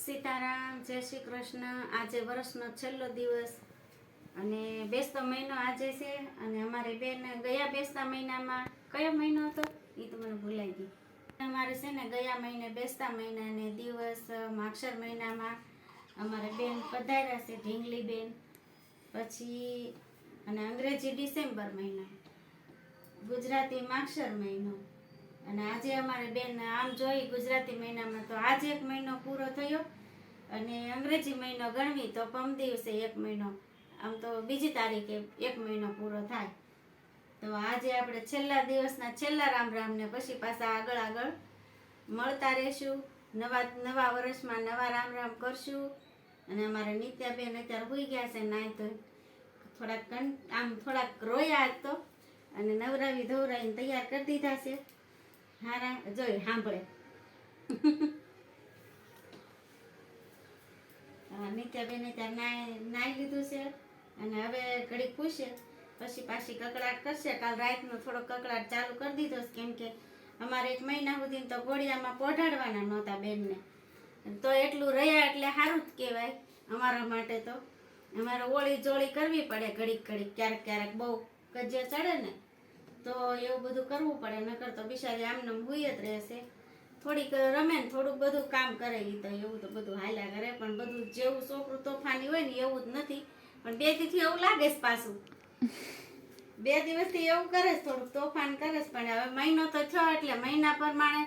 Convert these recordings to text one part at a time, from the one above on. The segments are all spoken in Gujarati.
સીતારામ, જય શ્રી કૃષ્ણ. આજે વર્ષનો છેલ્લો દિવસ અને બેસતો મહિનો આજે છે અને અમારી બેન ગયા બેસતા મહિનામાં, કયો મહિનો હતો? એ તો મને ભૂલાઈ ગઈ. અમારે છે ને ગયા મહિને બેસતા મહિનાને દિવસ, માક્ષર મહિનામાં અમારે બેન પધાર્યા છે, ઢીંગલી બેન. પછી અને અંગ્રેજી ડિસેમ્બર મહિનો, ગુજરાતી માક્ષર મહિનો. અને આજે અમારે બેન આમ જોઈ ગુજરાતી મહિનામાં તો આજે એક મહિનો પૂરો થયો અને અંગ્રેજી મહિનો ગણવી તો પમ દિવસે એક મહિનો. આમ તો બીજી તારીખે એક મહિનો પૂરો થાય. તો આજે આપણે છેલ્લા દિવસના છેલ્લા રામ રામને પછી પાછા આગળ આગળ મળતા રહેશું. નવા નવા વર્ષમાં નવા રામ રામ કરશું. અને અમારે નિત્યાબેન અત્યારે હોઈ ગયા છે નાય તો થોડાક આમ થોડાક રોયા તો. અને નવરાવી ધોવરાવીને તૈયાર કરી દીધા છે. હારા જોઈ સાંભળે નિત્યાબેને ત્યાં નાઈ નાઈ લીધું છે અને હવે ઘડીક પૂછે, પછી પાછી કકડાટ કરશે. કાલ રાતનો થોડો કકડાટ ચાલુ કરી દીધો કેમ કે અમારે એક મહિના સુધી તો ઘોડિયામાં પોઢાડવાના નહોતા બેનને. તો એટલું રહ્યા એટલે સારું જ કહેવાય અમારા માટે તો. અમારે ઓળી જોળી કરવી પડે ઘડીક ઘડીક ક્યારેક ક્યારેક બહુ કજિયા ચડે ને તો એવું બધું કરવું પડે નકર તો બિચારી આમને આમ જ રહેશે. થોડીક રમે ને થોડુંક બધું કામ કરે એ તો એવું તો બધું હાલ્યા કરે. પણ બધું જેવું છોકરું તોફાની હોય ને એવું જ નથી. પણ બેથી એવું લાગે છે પાછું. બે દિવસથી એવું કરે છે થોડુંક તોફાન કરે છે પણ હવે મહિનો તો થયો એટલે મહિના પ્રમાણે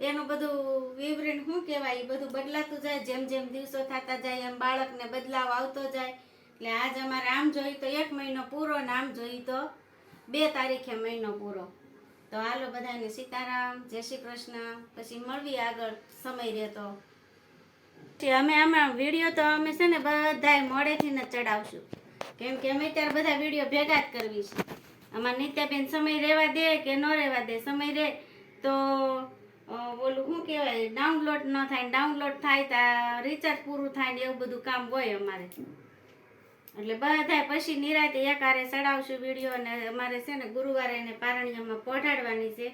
એનું બધું વિવરણ શું કહેવાય? એ બધું બદલાતું જાય જેમ જેમ દિવસો થતા જાય એમ બાળકને બદલાવ આવતો જાય. એટલે આજ અમારે આમ જોઈ તો એક મહિનો પૂરો ને આમ જોઈ તો બે તારીખે મહિનો પૂરો. તો હાલો બધાને સીતારામ, જય શ્રી કૃષ્ણ. પછી મળવી આગળ સમય રહેતો. અમે આમાં વીડિયો તો અમે છે ને બધાય મોડેથી જ ચડાવશું. કેમ કે અમે ત્યારે બધા વીડિયો ભેગા જ કરવી છે. અમારા નિત્યાબેન સમય રહેવા દે કે ન રહેવા દે, સમય રહે તો ઓલું શું કહેવાય ડાઉનલોડ ન થાય ડાઉનલોડ થાય તો રિચાર્જ પૂરું થાય ને એવું બધું કામ હોય અમારે. એટલે બધા પછી નિરાતે એકારે ચડાવશું વીડિયો અને અમારે છે ને ગુરુવારે એને પારણીયામાં પોઢાડવાની છે.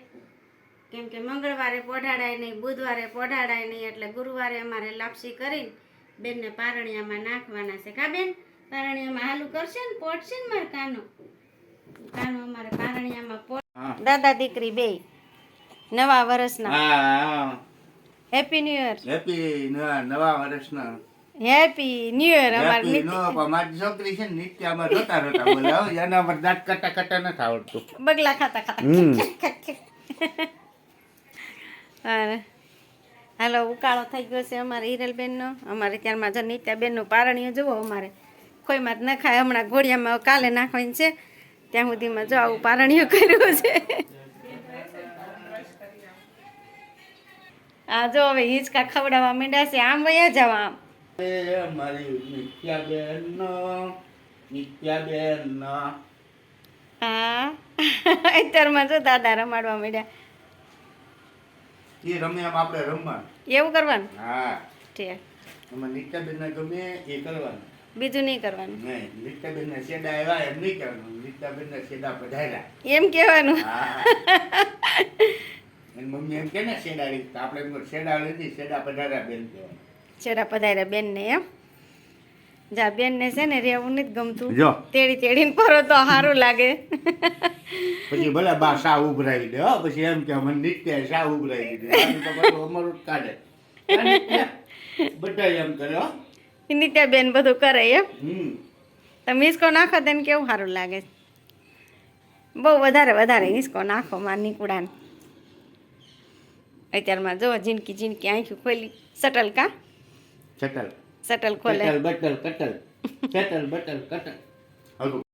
કેમ કે મંગળવારે પોઢાડાય નહીં બુધવારે પોઢાડાય નહીં એટલે ગુરુવારે અમારે લાપસી કરીને બેનને પારણીયામાં નાખવાના છે. કા બેન? પારણીયામાં હાલું કરશે ને? પોટશે ને મારે કાનો? કાનો અમારે પારણિયામાં પોટ દાદા દીકરી બે નવા વર્ષના. હેપી ન્યુ યર હેપી નવા વર્ષના. હેપી ન્યુ યર અમારે નિત્ય અમારી છોકરી છે નિત્ય નિત્યામાં રોતા રોતા બોલે એના પર દાંત કટા કટા ન આવડતું. બગલા ખાતા ખાતા. હમ. અરે. હાલો ઉકાળો થઈ ગયો છે અમારે હિરલબેનનો. અમારે ત્યારમાં જો નિત્યાબેનનું પારણીયું જુઓ અમારે. કોઈમાં જ ન ખાય. હમણાં ઘોડિયામાં કાલે નાખવાની છે. ત્યાં સુધીમાં જો આવું પારણીયું કર્યું છે. આ જો હવે હિંચકા ખવડાવવા માંડ્યા છે. આમ વયા જાવ આમ. મારી નિત્યાબેન નિત્યાબેન હા. અત્યારમાં જો દાદા રમાડવા માંડ્યા. એ રમે એમ આપણે રમવાનું એવું કરવાનું? હા. ઠીક. એમાં નિત્યાબેન ને ગમે એ કરવાનું. બીજું નહીં કરવાનું. નહીં ને શેડા આવ્યા એમ નહીં કરવાનું. નિત્યાબેન ને શેડા પધાર્યા. એમ કહેવાનું. મમ્મી એમ કે ને શેડા લીધી. આપણે છેડા લીધી શેડા પધાર્યા બેન કહેવાય. છેડા પધાર્યા બેનને એમ? જા બેનને છે ને રહેવું નથી ગમતું. જો. તેડી તેડીને પરો તો સારું લાગે. પછી ભલે બા શા ઉભરાવી દે હો પછી એમ કે મને નિત્ય શા ઉભરાવી બધું અમારું કાઢે. બધા એમ કરે હો. નિત્યા બેન બધું કરે એમ? તમે હિસકો નાખો તેને કેવું સારું લાગે? બહુ વધારે વધારે હિસકો નાખો માં નીકુડાને. અત્યારમાં જો જિંદગી જિંદગી આંખી ખોલી. સટલ કા? ચટલ શટલ ખોલે ચટલ બટલ કટલ ચટલ બટલ કટલ